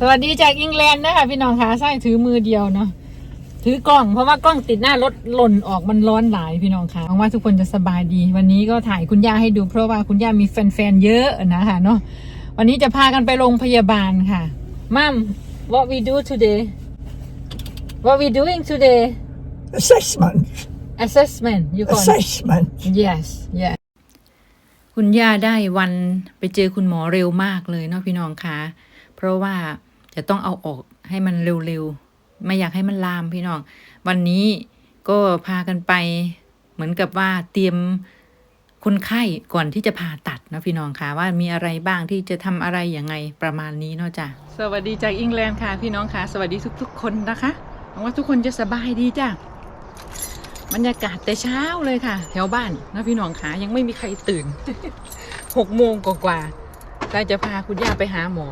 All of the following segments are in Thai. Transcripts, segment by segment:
สวัสดีจากอังกฤษนะคะพี่น้องคะใช่ถือมือเดียวเนาะถือกล้องเพราะว่ากล้องติดหน้ารถหล่นออกมันร้อนหลายพี่น้องคะหวังว่าทุกคนจะสบายดี วันนี้ก็ถ่ายคุณย่าให้ดูเพราะว่าคุณย่ามีแฟนๆเยอะนะคะเนาะวันนี้จะพากันไปโรงพยาบาลค่ะมัม what we do today what we doing today assessment. assessment you call it? Assessment. yes yes คุณย่าได้วันไปเจอคุณหมอเร็วมากเลยเนาะพี่น้องคะเพราะว่า จะต้องเอาออกให้มันเร็วๆ ไม่อยากให้มันลามพี่น้อง วันนี้ก็พากันไป เหมือนกับว่าเตรียมคนไข้ก่อนที่จะผ่าตัดนะพี่น้องคะว่ามีอะไรบ้างที่จะทำอะไรยังไงประมาณนี้เนาะจ้ะสวัสดีจากอังกฤษค่ะพี่น้องค่ะ สวัสดีทุก ๆ คนนะคะหวังว่าทุกคนจะสบายดีจ้ะบรรยากาศแต่เช้าเลยค่ะ แถวบ้านนะพี่น้องขายังไม่มีใครตื่นหกโมงกว่าๆก็จะพาคุณย่าไปหาหมอ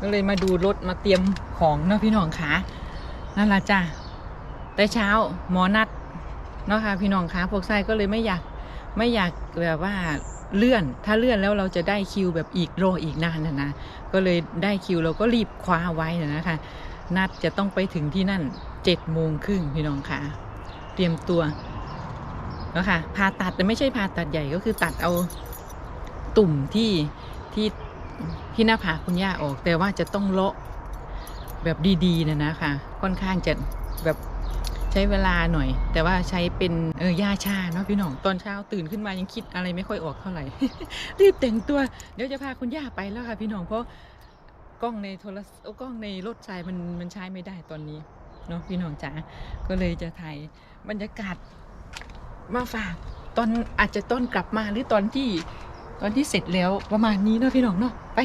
ก็เลยมาดูรถมาเตรียมของเนาะพี่น้องขานั่นละจ้ะแต่เช้าหมอนัดเนาะค่ะพี่น้องขาพวกไส้ก็เลยไม่อยากไม่อยากแบบว่าเลื่อน ถ้าเลื่อนแล้วเราจะได้คิวแบบอีกรออีกนานนะนะก็เลยได้คิวเราก็รีบคว้าไว้นะนะคะ นัดจะต้องไปถึงที่นั่นเจ็ดโมงครึ่งพี่น้องขาเตรียมตัวแล้วค่ะผ่าตัดแต่ไม่ใช่ผ่าตัดใหญ่ก็คือตัดเอาตุ่มที่ที่ ที่หน้าผากคุณย่าออก แต่ว่าจะต้องเลาะแบบดีๆนะนะคะค่อนข้างจะแบบใช้เวลาหน่อย แต่ว่าใช้เป็นเออยาชาเนาะพี่น้องตอนเช้าตื่นขึ้นมายังคิดอะไรไม่ค่อยออกเท่าไหร่ รีบแต่งตัว เดี๋ยวจะพาคุณย่าไปแล้วค่ะ พี่น้องเพราะกล้องในโทรศัพท์กล้องในรถใช้มันมันใช้ไม่ได้ตอนนี้เนาะพี่น้องจ๋าก็เลยจะถ่ายบรรยากาศมาฝากตอนอาจจะต้นกลับมาหรือตอนที่ ตอนที่เสร็จแล้วประมาณนี้เนาะพี่น้องเนาะไป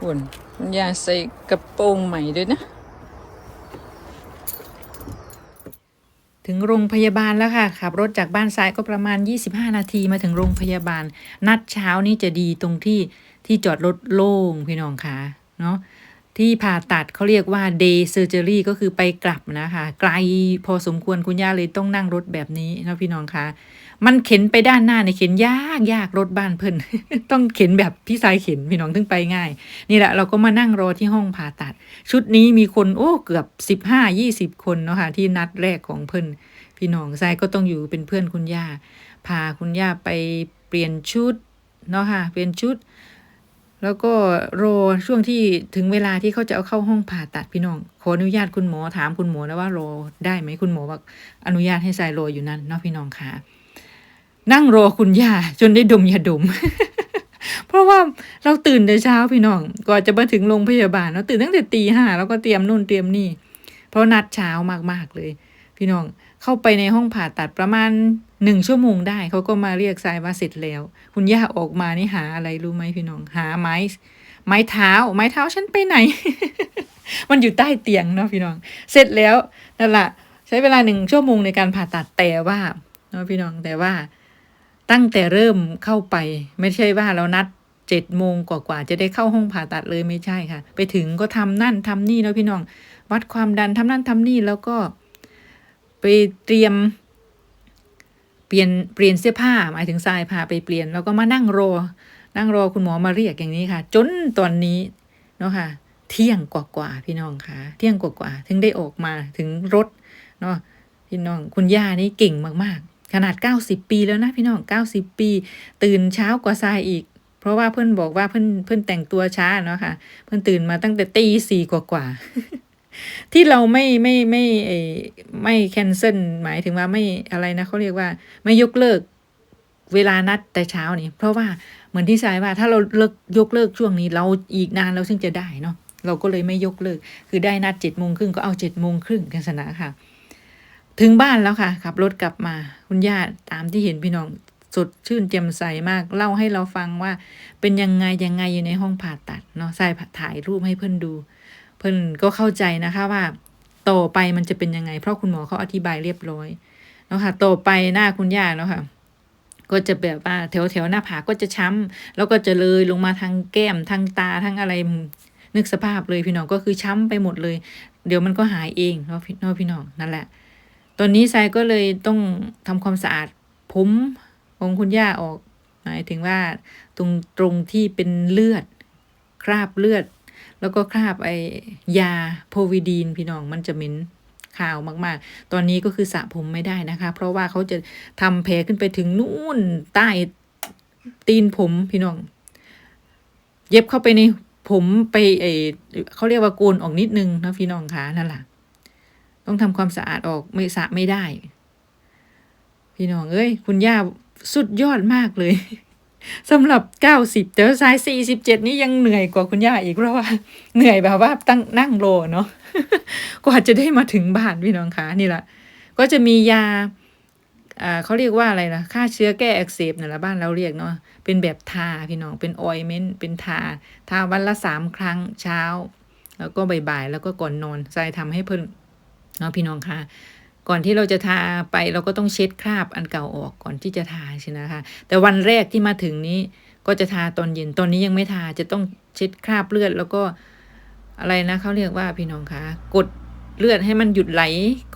หุ่นคุณยาใส่กระโปรงใหม่ด้วยนะ ถึงโรงพยาบาลแล้วค่ะ ขับรถจากบ้านซ้ายก็ประมาณ 25 นาทีมาถึงโรงพยาบาล นัดเช้านี้จะดีตรงที่ที่จอดรถโล่งพี่น้องคะเนาะ ที่ผ่าตัดเขาเรียกว่า day surgery ก็คือไปกลับนะคะไกลพอสมควรคุณย่าเลยต้องนั่งรถแบบนี้นะพี่น้องคะมันเข็นไปด้านหน้าเนี่ยเข็นยากยากรถบ้านเพิ่น ต้องเข็นแบบพี่สายเข็นพี่น้องถึงไปง่าย นี่แหละเราก็มานั่งรอที่ห้องผ่าตัด ชุดนี้มีคนโอ้เกือบสิบห้ายี่สิบคนเนาะค่ะที่นัดแรกของเพิ่นพี่น้องทรายก็ต้องอยู่เป็นเพื่อนคุณย่าพาคุณย่าไปเปลี่ยนชุดเนาะค่ะเปลี่ยนชุด แล้วก็รอช่วงที่ถึงเวลาที่เขาจะเอาเข้าห้องผ่าตัดพี่น้อง ขออนุญาตคุณหมอถามคุณหมอแล้วว่ารอได้ไหมคุณหมอบอกอนุญาตให้ทรายรออยู่นั่นเนาะพี่น้องค่ะนั่งรอคุณย่าจนได้ดมยาดม เพราะว่าเราตื่นแต่เช้าพี่น้องก่อนจะมาถึงโรงพยาบาลเราตื่นตั้งแต่ตีห้าแล้วก็เตรียมนู่นเตรียมนี่ เพราะนัดเช้ามากๆเลย พี่น้องเข้าไปในห้องผ่าตัดประมาณ หนึ่งชั่วโมงได้เขาก็มาเรียกทรายว่าเสร็จแล้ว คุณย่าออกมานี่หาอะไรรู้ไหมพี่น้องหาไม้ไม้เท้า ไม้เท้าฉันไปไหน มันอยู่ใต้เตียงเนาะพี่น้อง เสร็จแล้วนั่นแหละใช้เวลาหนึ่งชั่วโมงในการผ่าตัดแต่ว่าเนาะพี่น้องแต่ว่า ตั้งแต่เริ่มเข้าไป ไม่ใช่ว่าเรานัดเจ็ดโมงกว่าๆจะได้เข้าห้องผ่าตัดเลยไม่ใช่ค่ะ ไปถึงก็ทำนั่นทำนี่แล้วพี่น้อง วัดความดันทำนั่นทำนี่แล้วก็ ไปเตรียม เปลี่ยนเปลี่ยนเสื้อผ้าหมายถึงทรายพาไปเปลี่ยน แล้วก็มานั่งรอ นั่งรอคุณหมอมาเรียกอย่างนี้ค่ะ จนตอนนี้เนาะค่ะ เที่ยงกว่าๆพี่น้องค่ะ เที่ยงกว่าๆถึงได้ออกมาถึงรถเนาะพี่น้องคุณย่านี่เก่งมากๆ ขนาด 90 ปีแล้วนะพี่น้อง 90 ปี ตื่นเช้ากว่าทรายอีก เพราะว่าเพื่อนบอกว่าเพื่อนเพื่อนแต่งตัวช้าเนาะค่ะ เพื่อนตื่นมาตั้งแต่ตีสี่กว่าๆ ที่เราไม่ไม่ไม่ไม่แคนเซิลหมายถึงว่าไม่อะไรนะเขาเรียกว่าไม่ยกเลิกเวลานัดแต่เช้านี่ เพราะว่าเหมือนที่ทรายว่าถ้าเราเลิกยกเลิกช่วงนี้ เราอีกนานเราถึงจะได้เนาะเราก็เลยไม่ยกเลิก คือได้นัดเจ็ดโมงครึ่งก็เอาเจ็ดโมงครึ่งกันสนะค่ะ ถึงบ้านแล้วค่ะขับรถกลับมาคุณย่าตามที่เห็นพี่น้องสดชื่นแจ่มใสมากเล่าให้เราฟังว่า เป็นยังไงยังไงอยู่ในห้องผ่าตัดเนาะทรายถ่ายรูปให้เพื่อนดู เพื่อนก็เข้าใจนะคะว่าต่อไปมันจะเป็นยังไง เพราะคุณหมอเขาอธิบายเรียบร้อยเนาะค่ะต่อไปหน้าคุณย่าเนาะค่ะก็จะแบบว่าแถวแถวหน้าผากก็จะช้ำแล้วก็จะเลยลงมาทางแก้มทางตาทางอะไรนึกสภาพเลยพี่น้องก็คือช้ำไปหมดเลย เดี๋ยวมันก็หายเองเนาะพี่เนาะพี่น้องนั่นแหละ ตอนนี้ทรายก็เลยต้องทำความสะอาดผมของคุณย่าออก หมายถึงว่าตรงตรงที่เป็นเลือด คราบเลือด แล้วก็คราบไอยาโพวิดีนพี่น้องมันจะเหม็นขาวมากๆ ตอนนี้ก็คือสระผมไม่ได้นะคะ เพราะว่าเขาจะทำแผลขึ้นไปถึงนู่นใต้ตีนผมพี่น้อง เย็บเข้าไปในผมไปเอเขาเรียกว่าโกนออกนิดนึงนะพี่น้องคะนั่นแหละต้องทำความสะอาดออกไม่สระไม่ได้ พี่น้องเอ้ย คุณย่าสุดยอดมากเลย สำหรับเก้าสิบแต่ว่าสายสี่สิบเจ็ดนี่ยังเหนื่อยกว่าคุณย่าอีกเพราะว่าเหนื่อยแบบว่าตั้งนั่งโลเนาะกว่าจะได้มาถึงบ้านพี่น้องคะนี่แหละก็จะมียาอ่าเขาเรียกว่าอะไรนะฆ่าเชื้อแก้อักเสบนั่นแหละบ้านเราเรียกเนาะเป็นแบบทาพี่น้องเป็นออยเมนต์เป็นทา ทาวันละสามครั้งเช้า แล้วก็บ่ายๆแล้วก็ก่อนนอนทรายทำให้เพิ่นเนาะพี่น้องคะ ก่อนที่เราจะทาไปเราก็ต้องเช็ดคราบอันเก่าออกก่อนที่จะทาใช่นะคะ แต่วันแรกที่มาถึงนี้ก็จะทาตอนเย็นตอนนี้ยังไม่ทาจะต้องเช็ดคราบเลือด แล้วก็อะไรนะเขาเรียกว่าพี่น้องคะกดเลือดให้มันหยุดไหล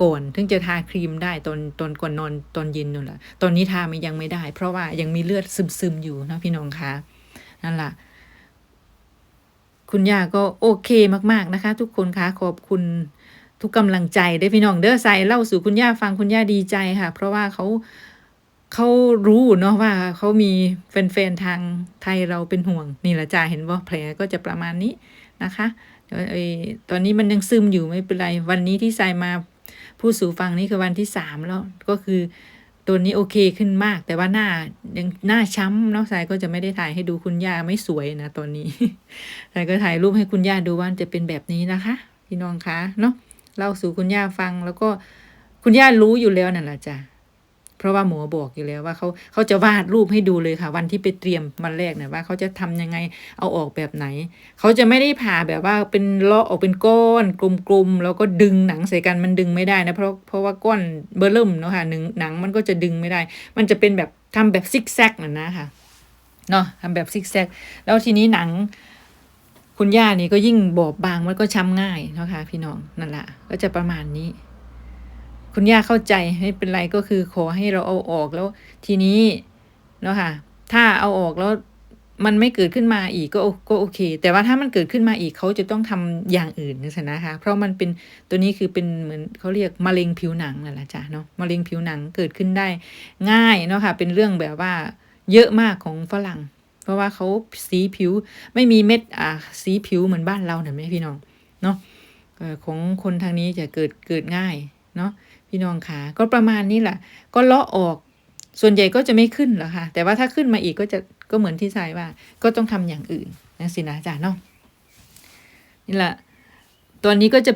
ก่อนถึงจะทาครีมได้ตอนตอนก่อนนอนตอนเย็นนั่นแหละตอนนี้ทามันยังไม่ได้ เพราะว่ายังมีเลือดซึมๆอยู่นะพี่น้องคะนั่นแหละคุณย่าก็โอเคมาก ๆนะคะ ทุกคนคะขอบคุณ ทุกกำลังใจได้พี่น้องเด้อใส่เล่าสู่คุณย่าฟังคุณย่าดีใจค่ะ เพราะว่าเขาเขารู้เนาะว่าเขามีแฟนๆทางไทยเราเป็นห่วง นี่แหละจ้าเห็นว่าแผลก็จะประมาณนี้นะคะเดี๋ยวไอ้ตอนนี้มันยังซึมอยู่ไม่เป็นไร วันนี้ที่ใส่มาผู้สู่ฟังนี่คือวันที่สามแล้วก็คือตัวนี้โอเคขึ้นมาก แต่ว่าหน้ายังหน้าช้ำเนาะสายก็จะไม่ได้ถ่ายให้ดูคุณย่าไม่สวยนะตอนนี้สายก็ถ่ายรูปให้คุณย่าดูว่าจะเป็นแบบนี้นะคะ พี่น้องคะเนาะ เล่าสู่คุณย่าฟัง แล้วก็คุณย่ารู้อยู่แล้วนั่นแหละจ้ะเพราะว่าหมอบอกอยู่แล้วว่าเขาเขาจะวาดรูปให้ดูเลยค่ะ วันที่ไปเตรียมวันแรกเนี่ยว่าเขาจะทำยังไงเอาออกแบบไหน เขาจะไม่ได้ผ่าแบบว่าเป็นเลาะออกเป็นก้อนกลมๆแล้วก็ดึงหนังใส่กันมันดึงไม่ได้นะเพราะเพราะว่าก้อนเบอร์เริ่มเนาะค่ะหนึ่งหนังมันก็จะดึงไม่ได้ มันจะเป็นแบบทำแบบซิกแซกน่ะนะค่ะเนาะทำแบบซิกแซกแล้วทีนี้หนัง คุณย่านี่ก็ยิ่งบอบบางมันก็ช้ำง่ายนะคะ พี่น้องนั่นแหละก็จะประมาณนี้ คุณย่าเข้าใจไม่เป็นไรก็คือขอให้เราเอาออกแล้วทีนี้เนาะค่ะ ถ้าเอาออกแล้วมันไม่เกิดขึ้นมาอีกก็โอก็โอเค แต่ว่าถ้ามันเกิดขึ้นมาอีกเขาจะต้องทำอย่างอื่นนะคะ เพราะมันเป็นตัวนี้คือเป็นเหมือนเขาเรียกมะเร็งผิวหนังนั่นแหละจ้ะเนาะมะเร็งผิวหนังเกิดขึ้นได้ง่ายเนาะค่ะเป็นเรื่องแบบว่าเยอะมากของฝรั่ง เพราะว่าเขาสีผิวไม่มีเม็ดอ่าสีผิวเหมือนบ้านเราเห็นไหมพี่น้องเนาะของคนทางนี้จะเกิดเกิดง่ายเนาะพี่น้องขาก็ประมาณนี้แหละก็เลาะออกส่วนใหญ่ก็จะไม่ขึ้นหรอกค่ะ แต่ว่าถ้าขึ้นมาอีกก็จะก็เหมือนที่ทรายว่า ก็ต้องทำอย่างอื่นนะสินะจ๊ะเนาะนี่แหละตอนนี้ก็จะ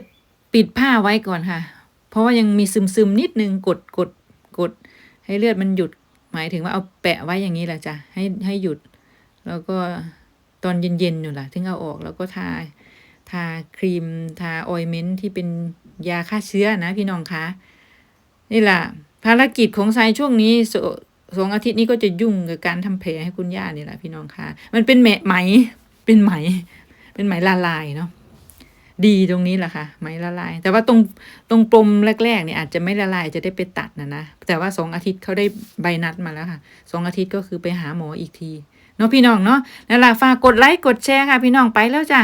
ปิดผ้าไว้ก่อนค่ะ เพราะว่ายังมีซึมซึมนิดนึงกดกดกด ให้เลือดมันหยุด หมายถึงว่าเอาแปะไว้อย่างนี้แหละจ้ะให้ให้หยุด แล้วก็ตอนเย็นๆอยู่ล่ะถึงเอาออกแล้วก็ทาทาครีมทาออยเมนต์ที่เป็นยาฆ่าเชื้อนะพี่น้องคะนี่แหละภารกิจของทรายช่วงนี้สสองอาทิตย์นี้ก็จะยุ่งกับการทำแผลให้คุณย่านี่แหละพี่น้องคะมันเป็นแหมไหมเป็นไหม เป็นไหมละลายเนาะดีตรงนี้แหละค่ะไหมละลาย แต่ว่าตรงตรงปมแรกๆเนี่ยอาจจะไม่ละลายจะได้ไปตัดนะนะแต่ว่าสองอาทิตย์เขาได้ใบนัดมาแล้วค่ะสองอาทิตย์ก็คือไปหาหมออีกที เนาะพี่น้องเนาะนั่นแหละฝากกดไลค์กดแชร์ค่ะพี่น้องไปแล้วจ้ะ